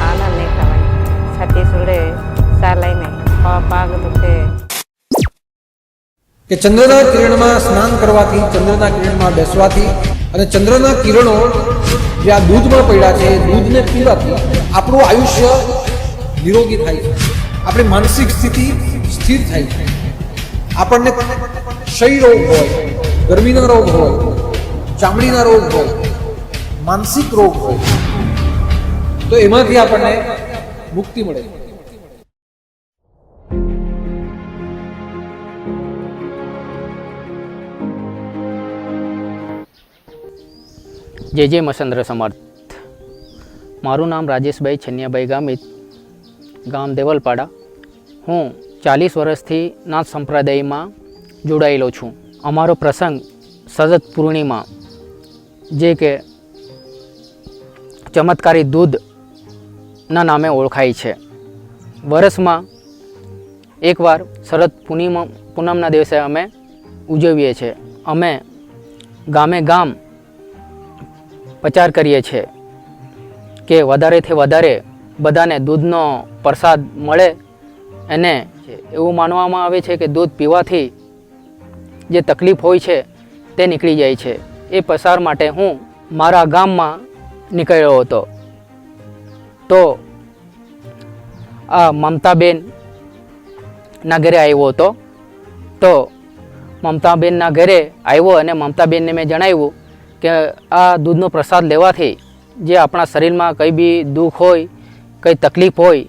આનંદ નહીં થવાની છાતી સુડે નહીં પા- પાગ દુખે કે ચંદ્રના કિરણમાં સ્નાન કરવાથી, ચંદ્રના કિરણમાં બેસવાથી અને ચંદ્રના કિરણો જે આ દૂધમાં પડ્યા છે, દૂધને પીવાથી આપણું આયુષ્ય નિરોગી થાય છે. આપણી માનસિક સ્થિતિ સ્થિર થાય છે. આપણને ક્ષય રોગ હોય, ગરમીના રોગ હોય, ચામડીના રોગ હોય, માનસિક રોગ હોય તો એમાંથી આપણને મુક્તિ મળે. જય જય મસંદ્ર સમર્થ. મારું નામ રાજેશભાઈ છન્યાભાઈ ગામિત, ગામ દેવલપાડા. હું ચાલીસ વર્ષથી નાથ સંપ્રદાયમાં જોડાયેલો છું. અમારો પ્રસંગ સજત પૂર્ણિમા, જે કે ચમત્કારી દૂધના નામે ઓળખાય છે. વર્ષમાં એકવાર શરદ પૂર્ણિમા પૂનમના દિવસે અમે ઉજવીએ છીએ. અમે ગામે ગામ પ્રચાર કરીએ છીએ કે વધારેથી વધારે બધાને દૂધનો પ્રસાદ મળે અને એવું માનવામાં આવે છે કે દૂધ પીવાથી જે તકલીફ હોય છે તે નીકળી જાય છે. એ પ્રસાર માટે હું મારા ગામમાં નીકળ્યો હતો. તો આ મમતાબેન ના ઘરે આવ્યો હતો તો મમતાબેનના ઘરે આવ્યો અને મમતાબેનને મેં જણાવ્યું કે આ દૂધનો પ્રસાદ લેવાથી જે આપણા શરીરમાં કંઈ બી દુઃખ હોય કંઈ તકલીફ હોય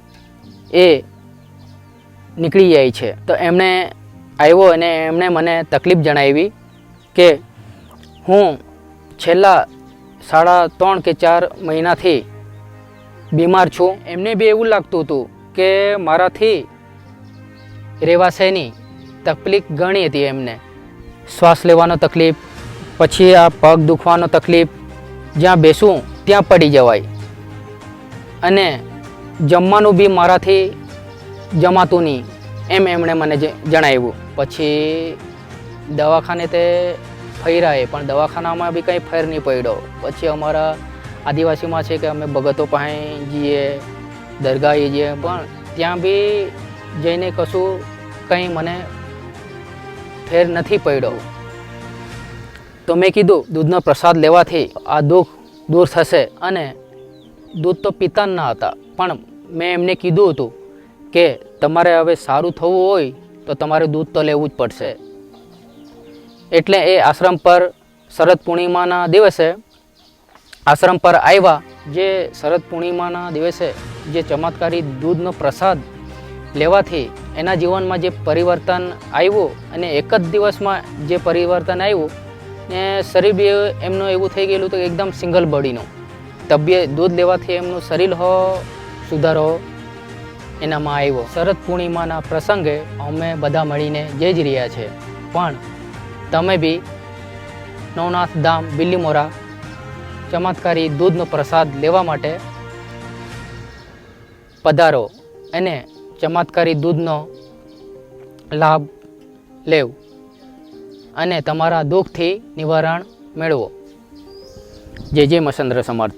એ નીકળી જાય છે તો એમણે આવ્યો અને એમણે મને તકલીફ જણાવી કે હું છેલ્લા સાડા ત્રણ કે ચાર મહિનાથી બીમાર છું એમને બી એવું લાગતું હતું કે મારાથી રહેવાશે નહીં તકલીફ ઘણી હતી એમને. શ્વાસ લેવાનો તકલીફ, પછી આ પગ દુખવાનો તકલીફ, જ્યાં બેસું ત્યાં પડી જવાય. અને જમવાનું બી મારાથી જમાતું નહીં, એમ એમણે મને જણાવ્યું. પછી દવાખાને તે ફર્યા પણ દવાખાનામાં બી કંઈ ફેર નહીં પડ્યો. પછી અમારા આદિવાસીમાં છે કે અમે ભગતો પાસે જઈએ દરગાહે જઈએ. પણ ત્યાં બી જઈને કશું કંઈ મને ફેર નથી પડ્યો. તો મેં કીધું, દૂધનો પ્રસાદ લેવાથી આ દુઃખ દૂર થશે અને દૂધ તો પીતા જ ન હતા. પણ મેં એમને કીધું હતું કે તમારે હવે સારું થવું હોય તો તમારે દૂધ તો લેવું જ પડશે. એટલે એ આશ્રમ પર શરદ પૂર્ણિમાના દિવસે આશ્રમ પર આવ્યા. જે શરદ પૂર્ણિમાના દિવસે જે ચમત્કારી દૂધનો પ્રસાદ લેવાથી એના જીવનમાં જે પરિવર્તન આવ્યું અને એક જ દિવસમાં જે પરિવર્તન આવ્યું, ને શરીર બી એમનું એવું થઈ ગયેલું તો એકદમ સિંગલ બોડીનું. તબિયત, દૂધ લેવાથી એમનું શરીર હો, સુધારો એનામાં આવ્યો. શરદ પૂર્ણિમાના પ્રસંગે અમે બધા મળીને જઈ જ રહ્યા છે. પણ તમે બી નવનાથ ધામ, બિલ્લીમોરા ચમત્કારી દૂધનો પ્રસાદ લેવા માટે પધારો અને ચમત્કારી દૂધનો લાભ લેવ અને તમારા દુઃખથી નિવારણ મેળવો. જય જય મસંદ્ર સમર્થ